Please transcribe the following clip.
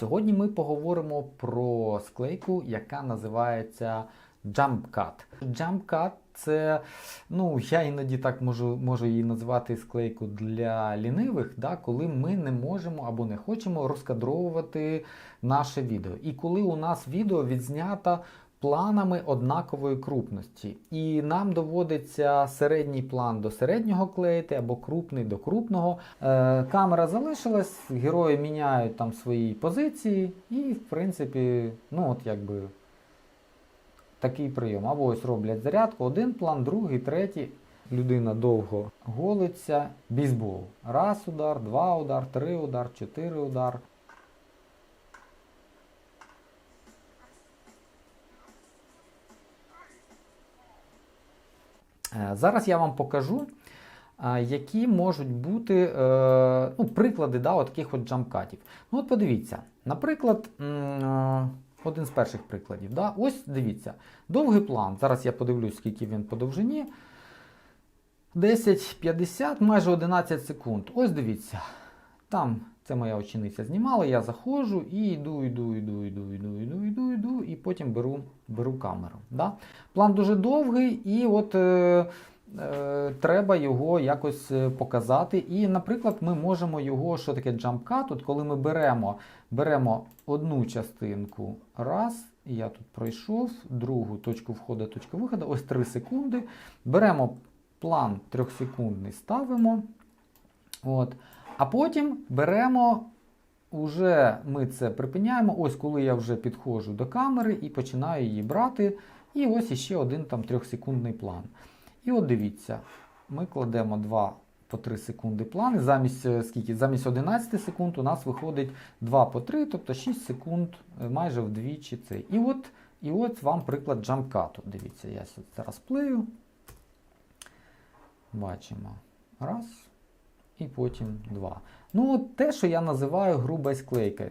сьогодні ми поговоримо про склейку, яка називається Jump Cut. Jump Cut це, ну, я іноді так можу, можу її назвати склейку для лінивих, да, коли ми не можемо або не хочемо розкадровувати наше відео. І коли у нас відео відзнято планами однакової крупності. І нам доводиться середній план до середнього клеїти або крупний до крупного. Е, камера залишилась, герої міняють там свої позиції, і, в принципі, ну от якби такий прийом. Або ось роблять зарядку, один план, другий, третій. Людина довго голиться, бейсбол. Раз удар, два удар, три удар, чотири удар. Зараз я вам покажу, е, які можуть бути е, ну, приклади да, от таких от джамкатів. Ну от подивіться, наприклад, е, один з перших прикладів. Да? Ось дивіться, довгий план. Зараз я подивлюсь, скільки він по довжині. 10-50, майже 11 секунд. Ось дивіться. Там це моя учениця знімала, я заходжу і йду, йду, йду, йду, йду, йду, йду, йду, і потім беру, беру камеру. Да? План дуже довгий, і от е, е, треба його якось е, показати. І, наприклад, ми можемо його, що таке джампкат, от коли ми беремо, беремо одну частинку, раз, я тут пройшов, другу точку входу, точку виходу, ось 3 секунди. Беремо план трьохсекундний, ставимо. От. А потім беремо, уже ми це припиняємо. Ось коли я вже підходжу до камери і починаю її брати. І ось іще один там трьохсекундний план. І от дивіться, ми кладемо 2 по 3 секунди плани. Замість е, скільки? Замість 11 секунд у нас виходить 2 по 3, тобто 6 секунд е, майже вдвічі цей. І от, і от вам приклад джампкату. Дивіться, я зараз плею. Бачимо. Раз. І потім два. Ну, от те, що я називаю груба склейка.